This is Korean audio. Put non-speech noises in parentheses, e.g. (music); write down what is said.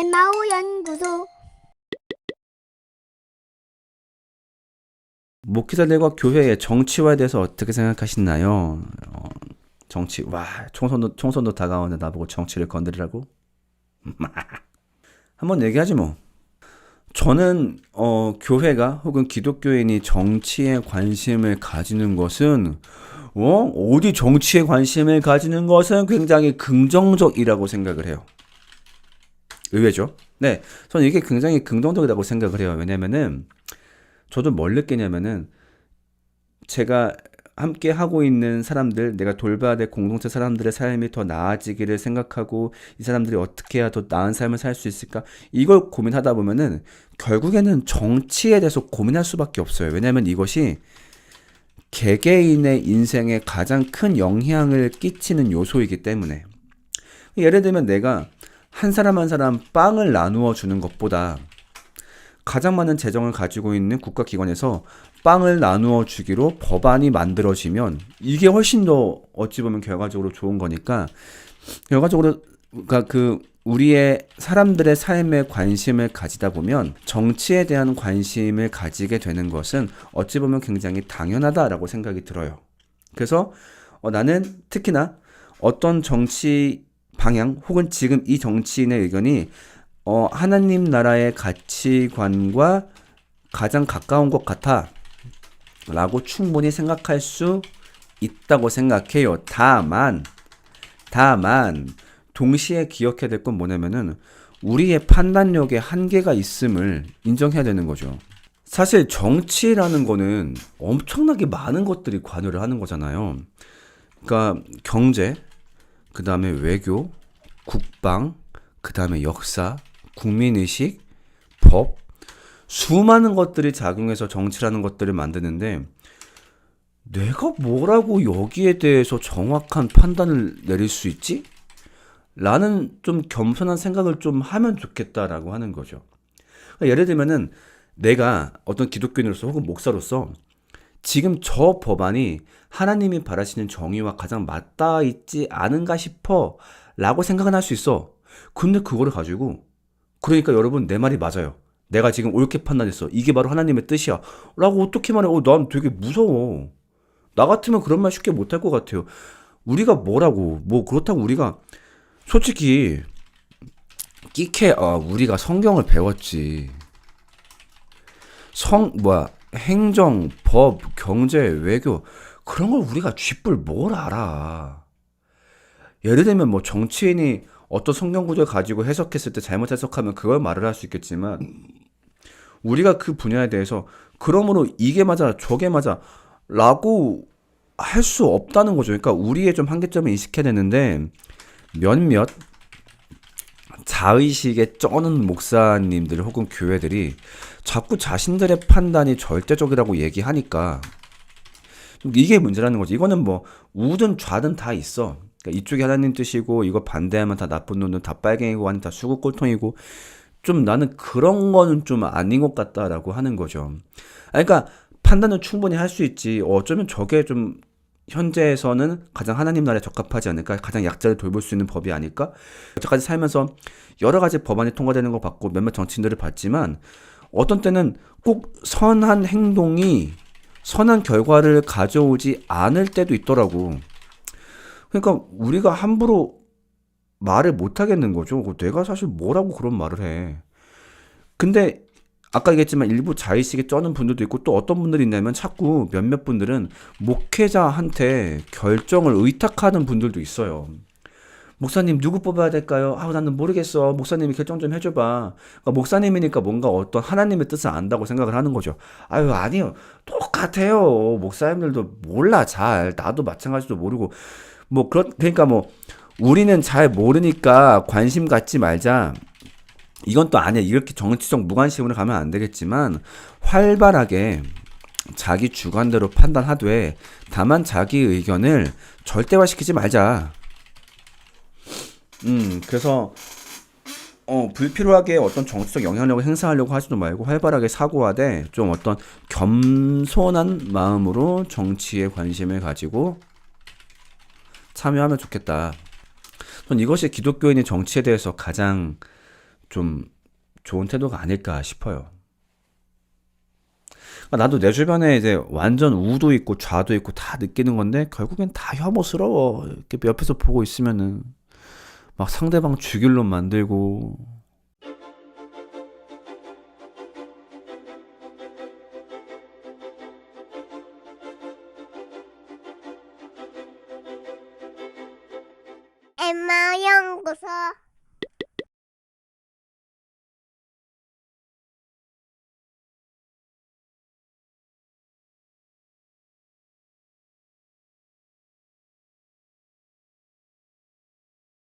연구소 목회자들과 교회의 정치화에 대해서 어떻게 생각하시나요? 어, 정치 와 총선도 총선도 다가오는데 나보고 정치를 건드리라고? (laughs) 한번 얘기하지 뭐. 저는 어, 교회가 혹은 기독교인이 정치에 관심을 가지는 것은 어? 어디 정치에 관심을 가지는 것은 굉장히 긍정적이라고 생각을 해요. 의외죠? 네, 저는 이게 굉장히 긍정적이라고 생각을 해요. 왜냐면은 저도 뭘 느끼냐면은 제가 함께 하고 있는 사람들, 내가 돌봐야 될 공동체 사람들의 삶이 더 나아지기를 생각하고 이 사람들이 어떻게 해야 더 나은 삶을 살 수 있을까? 이걸 고민하다 보면은 결국에는 정치에 대해서 고민할 수밖에 없어요. 왜냐하면 이것이 개개인의 인생에 가장 큰 영향을 끼치는 요소이기 때문에. 예를 들면 내가 한 사람 한 사람 빵을 나누어 주는 것보다 가장 많은 재정을 가지고 있는 국가기관에서 빵을 나누어 주기로 법안이 만들어지면 이게 훨씬 더 어찌 보면 결과적으로 좋은 거니까 결과적으로 그러니까 그 우리의 사람들의 삶에 관심을 가지다 보면 정치에 대한 관심을 가지게 되는 것은 어찌 보면 굉장히 당연하다라고 생각이 들어요. 그래서 어, 나는 특히나 어떤 정치 방향 혹은 지금 이 정치인의 의견이 어, 하나님 나라의 가치관과 가장 가까운 것 같아. 라고 충분히 생각할 수 있다고 생각해요. 다만, 다만, 동시에 기억해야 될 건 뭐냐면은, 우리의 판단력에 한계가 있음을 인정해야 되는 거죠. 사실 정치라는 거는 엄청나게 많은 것들이 관여를 하는 거잖아요. 그러니까 경제, 그 다음에 외교, 국방, 그 다음에 역사, 국민의식, 법, 수많은 것들이 작용해서 정치라는 것들을 만드는데 내가 뭐라고 여기에 대해서 정확한 판단을 내릴 수 있지? 라는 좀 겸손한 생각을 좀 하면 좋겠다라고 하는 거죠. 그러니까 예를 들면은 내가 어떤 기독교인으로서 혹은 목사로서 지금 저 법안이 하나님이 바라시는 정의와 가장 맞닿아 있지 않은가 싶어 라고 생각은 할 수 있어. 근데 그거를 가지고 그러니까 여러분 내 말이 맞아요. 내가 지금 옳게 판단했어. 이게 바로 하나님의 뜻이야. 라고 어떻게 말해? 어, 난 되게 무서워. 나 같으면 그런 말 쉽게 못할 것 같아요. 우리가 뭐라고, 뭐 그렇다고 우리가 솔직히 끼케, 아, 우리가 성경을 배웠지. 성, 뭐야, 행정, 법, 경제, 외교, 그런 걸 우리가 쥐뿔 뭘 알아. 예를 들면 뭐 정치인이 어떤 성경 구절 가지고 해석했을 때 잘못 해석하면 그걸 말을 할 수 있겠지만 우리가 그 분야에 대해서 그러므로 이게 맞아 저게 맞아 라고 할 수 없다는 거죠. 그러니까 우리의 좀 한계점을 인식해야 되는데 몇몇 자의식에 쩌는 목사님들 혹은 교회들이 자꾸 자신들의 판단이 절대적이라고 얘기하니까 이게 문제라는 거지. 이거는 뭐 우든 좌든 다 있어. 그러니까 이쪽이 하나님 뜻이고 이거 반대하면 다 나쁜 놈들 다 빨갱이고 아니 다 수국 꼴통이고 좀 나는 그런 거는 좀 아닌 것 같다라고 하는 거죠. 아니, 그러니까 판단은 충분히 할 수 있지. 어쩌면 저게 좀 현재에서는 가장 하나님 나라에 적합하지 않을까? 가장 약자를 돌볼 수 있는 법이 아닐까? 여태까지 살면서 여러 가지 법안이 통과되는 거 봤고 몇몇 정치인들을 봤지만 어떤 때는 꼭 선한 행동이 선한 결과를 가져오지 않을 때도 있더라고. 그러니까 우리가 함부로 말을 못 하겠는 거죠. 내가 사실 뭐라고 그런 말을 해. 근데 아까 얘기했지만 일부 자의식에 쩌는 분들도 있고 또 어떤 분들이 있냐면 자꾸 몇몇 분들은 목회자한테 결정을 의탁하는 분들도 있어요. 목사님 누구 뽑아야 될까요? 아, 나는 모르겠어. 목사님이 결정 좀 해줘봐. 그러니까 목사님이니까 뭔가 어떤 하나님의 뜻을 안다고 생각을 하는 거죠. 아유 아니요, 똑같아요. 목사님들도 몰라 잘. 나도 마찬가지도 모르고 뭐 그런 그러니까 뭐 우리는 잘 모르니까 관심 갖지 말자. 이건 또 아니야. 이렇게 정치적 무관심으로 가면 안 되겠지만 활발하게 자기 주관대로 판단하되 다만 자기 의견을 절대화시키지 말자. 음, 그래서 어, 불필요하게 어떤 정치적 영향력을 행사하려고 하지도 말고 활발하게 사고하되 좀 어떤 겸손한 마음으로 정치에 관심을 가지고 참여하면 좋겠다. 전 이것이 기독교인이 정치에 대해서 가장 좀 좋은 태도가 아닐까 싶어요. 그러니까 나도 내 주변에 이제 완전 우도 있고 좌도 있고 다 느끼는 건데 결국엔 다 혐오스러워. 이렇게 옆에서 보고 있으면은 막 상대방 죽일 놈 만들고. 엠마 연구소.